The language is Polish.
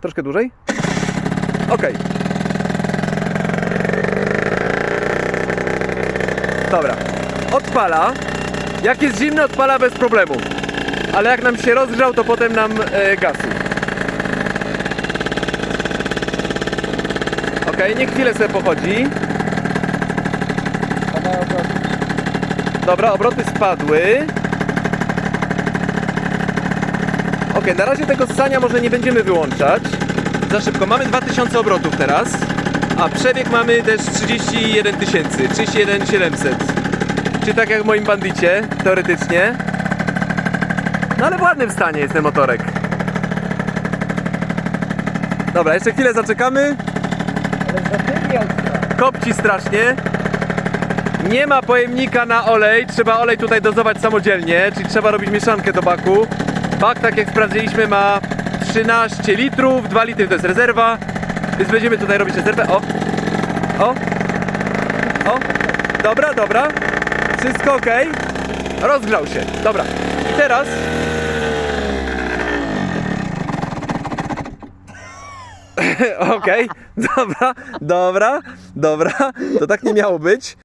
Troszkę dłużej. Okej. Dobra. Odpala. Jak jest zimny, odpala bez problemu. Ale jak nam się rozgrzał, to potem nam e, gasi. Okej, niech chwilę sobie pochodzi. Dobra, obroty spadły. Ok, na razie tego ssania może nie będziemy wyłączać. Za szybko. Mamy 2000 obrotów teraz. A przebieg mamy też 31 tysięcy, 31 700. Czyli tak jak w moim bandicie, teoretycznie. No ale w ładnym stanie jest ten motorek. Dobra, jeszcze chwilę zaczekamy. Kopci strasznie. Nie ma pojemnika na olej, trzeba olej tutaj dozować samodzielnie, czyli trzeba robić mieszankę do baku. Bak, tak jak sprawdziliśmy, ma 13 litrów, 2 litry to jest rezerwa, więc będziemy tutaj robić rezerwę. O, o, o, dobra, dobra, wszystko ok. Rozgrzał się, dobra. I teraz Okej, dobra, dobra, dobra, to tak nie miało być.